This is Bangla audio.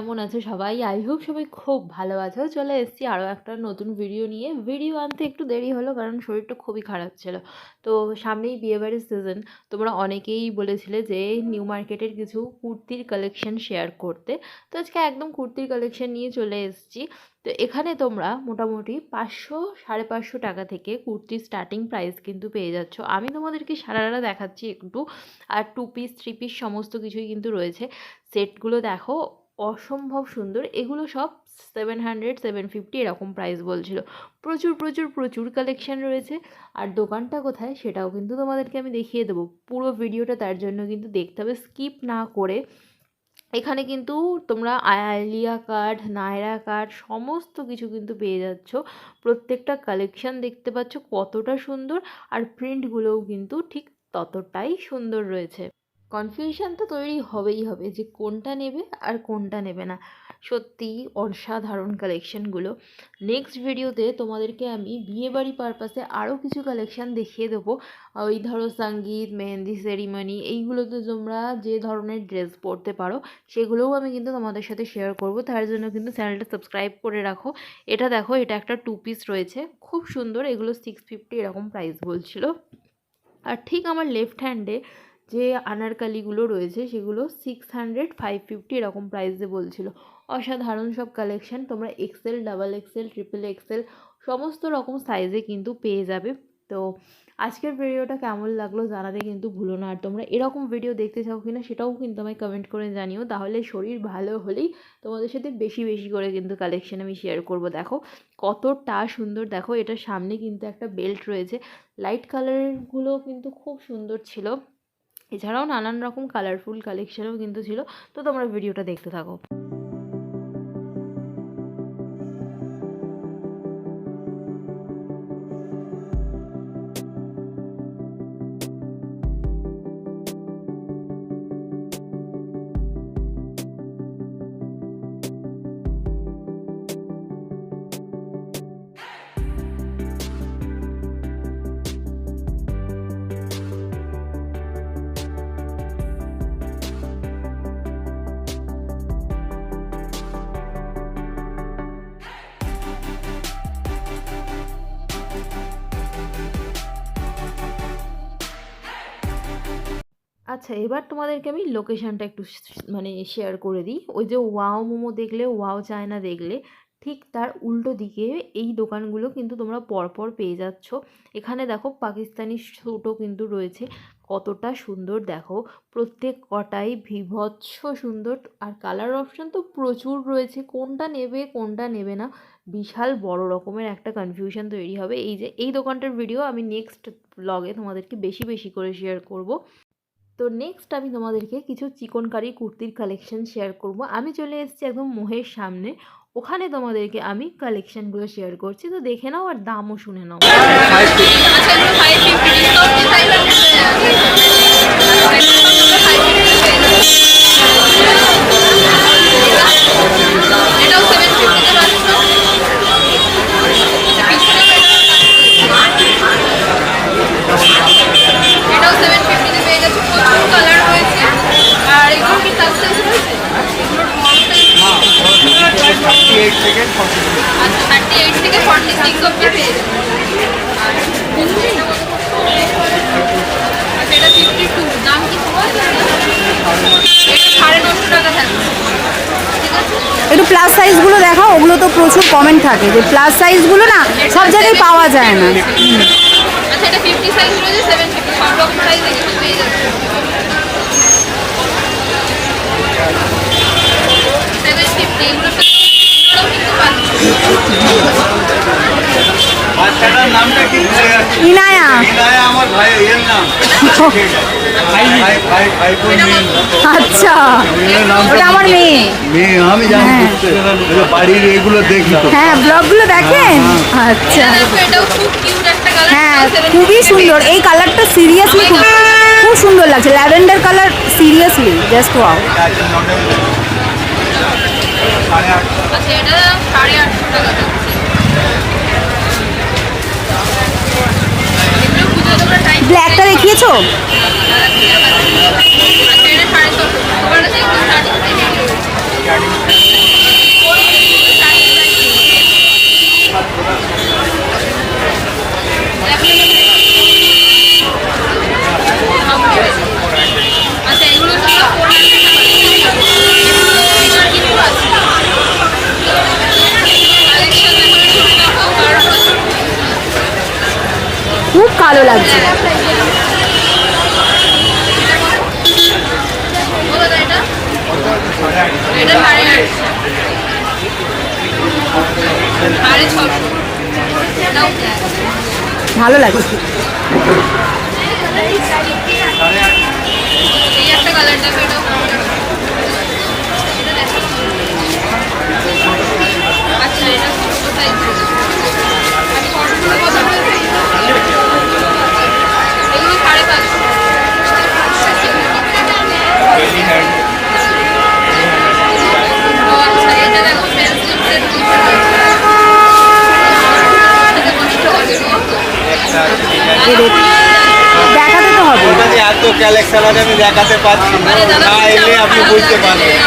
কেমন আছো সবাই? আই হোপ সবাই খুব ভালো আছো। চলে এসেছি আরও একটা নতুন ভিডিও নিয়ে। ভিডিও আনতে একটু দেরি হলো কারণ শরীরটা খুবই খারাপ ছিল। তো সামনেই বিয়েবাড়ির সিজন তোমরা অনেকেই বলেছিলে যে নিউ মার্কেটের কিছু কুর্তির কালেকশন শেয়ার করতে। তো আজকে একদম কুর্তির কালেকশন নিয়ে চলে এসেছি। তো এখানে তোমরা মোটামুটি পাঁচশো, সাড়ে পাঁচশো টাকা থেকে কুর্তির স্টার্টিং প্রাইস কিন্তু পেয়ে যাচ্ছ। আমি তোমাদেরকে সারারা দেখাচ্ছি একটু। আর টু পিস থ্রি পিস সমস্ত কিছুই কিন্তু রয়েছে। সেটগুলো দেখো। অসম্ভব সুন্দর। এগুলো সব সেভেন হান্ড্রেড সেভেন ফিফটি এরকম প্রাইস বলছিল। প্রচুর প্রচুর প্রচুর কালেকশান রয়েছে। আর দোকানটা কোথায় সেটাও কিন্তু তোমাদেরকে আমি দেখিয়ে দেবো। পুরো ভিডিওটা তার জন্য কিন্তু দেখতে হবে। স্কিপ না করে এখানে কিন্তু তোমরা আলিয়া কার্ড নায়রা কার্ড সমস্ত কিছু কিন্তু পেয়ে যাচ্ছ। প্রত্যেকটা কালেকশান দেখতে পাচ্ছ কতটা সুন্দর। আর প্রিন্টগুলোও কিন্তু ঠিক ততটাই সুন্দর রয়েছে। কনফিউশন তো তৈরি হবেই হবে যে কোনটা নেবে আর কোনটা নেবে না। সত্যিই অসাধারণ কালেকশানগুলো নেক্সট ভিডিওতে তোমাদেরকে আমি বিয়েবাড়ি পারপাসে আরও কিছু কালেকশান দেখিয়ে দেবো। ওই ধরো সংগীত, মেহেন্দি সেরিমনি এইগুলোতে তোমরা যে ধরনের ড্রেস পরতে পারো সেগুলোও আমি কিন্তু তোমাদের সাথে শেয়ার করব। তার জন্য কিন্তু চ্যানেলটা সাবস্ক্রাইব করে রাখো। এটা দেখো, এটা একটা টু পিস রয়েছে। খুব সুন্দর। এগুলো সিক্স ফিফটি এরকম প্রাইস বলছিল। আর ঠিক আমার লেফট হ্যান্ডে যে আনারকালিগুলো রয়েছে সেগুলো সিক্স হান্ড্রেড ফাইভ ফিফটি এরকম প্রাইসে বলছিল। অসাধারণ সব কালেকশন তোমরা XL double XL triple XL সমস্ত রকম সাইজে কিন্তু পেয়ে যাবে। তো আজকের ভিডিওটা কেমন লাগল জানাতে কিন্তু ভুলো না। আর তোমরা এরকম ভিডিও দেখতে চাও কিনা সেটাও কিন্তু আমায় কমেন্ট করে জানিও। তাহলে শরীর ভালো হলেই তোমাদের সাথে বেশি বেশি করে কিন্তু কালেকশান আমি শেয়ার করব। দেখো কতটা সুন্দর। দেখো এটার সামনে কিন্তু একটা বেল্ট রয়েছে। লাইট কালারগুলো কিন্তু খুব সুন্দর ছিল। এছাড়াও নানান রকম কালারফুল কালেকশনও কিন্তু ছিল। তো তোমরা ভিডিওটা দেখতে থাকো। আচ্ছা এবার তোমাদেরকে আমি লোকেশানটা একটু মানে শেয়ার করে দিই। ওই যে ওয়াও মোমো দেখলে ওয়াও চায়না দেখলে, ঠিক তার উল্টো দিকে এই দোকানগুলো কিন্তু তোমরা পরপর পেয়ে যাচ্ছ। এখানে দেখো পাকিস্তানি স্যুটও কিন্তু রয়েছে। কতটা সুন্দর দেখো। প্রত্যেক কটাই বিভৎস সুন্দর। আর কালার অপশান তো প্রচুর রয়েছে। কোনটা নেবে কোনটা নেবে না, বিশাল বড় রকমের একটা কনফিউশন তৈরি হবে। এই যে, এই দোকানটার ভিডিও আমি নেক্সট ব্লগে তোমাদেরকে বেশি বেশি করে শেয়ার করব। তো নেক্সট আমি তোমাদেরকে কিছু চিকনকারি কুর্তির কালেকশন শেয়ার করব। আমি চলে এসেছি একদম মোহের সামনে। ওখানে তোমাদেরকে আমি কালেকশনগুলো শেয়ার করছি। তো দেখে নাও আর দামও শুনে নাও। আচ্ছা থার্টি এইট থেকে ফর্টি সিক্স অব্দি পেয়ে আচ্ছা এটা ফিফটি টু দাম কি সাড়ে নশো টাকা থাকবে। একটু প্লাস সাইজগুলো দেখাও ওগুলো তো প্রচুর কমেন্ট থাকে। যে প্লাস সাইজগুলো না সব জায়গায় পাওয়া যায় না। আচ্ছা এটা ফিফটি সাইজ রয়েছে সেভেন ফিফটি সব রকম সাইজ এখানে পেয়ে যাচ্ছে সেভেন ফিফটি এগুলো এগুলোও কিন্তু পাচ্ছি বাচ্চাটার নামটা কি ভুলে যাচ্ছি ইনায়া। ইনায়া আমার ভাই এর নাম। ভাই ভাই ভাই ভাই বোন আচ্ছা। ওটা আমার মেয়ে। মেয়ে আমি জানি বুঝতে বাড়ির এগুলো দেখি তো। হ্যাঁ ব্লগগুলো দেখেন? আচ্ছা। এটাও খুব কিউট একটা কালার হ্যাঁ খুবই সুন্দর। এই কালারটা সিরিয়াসলি খুব খুব সুন্দর লাগছে। Lavender colour seriously just wow আচ্ছা এটা সাড়ে আটশো টাকা। বলছো খুব কালো লাগছে। ভালো লাগে। এই একটা কালার কালেকশন আমি দেখাতে পারছি না। এলে আপনি বুঝতে পারবেন।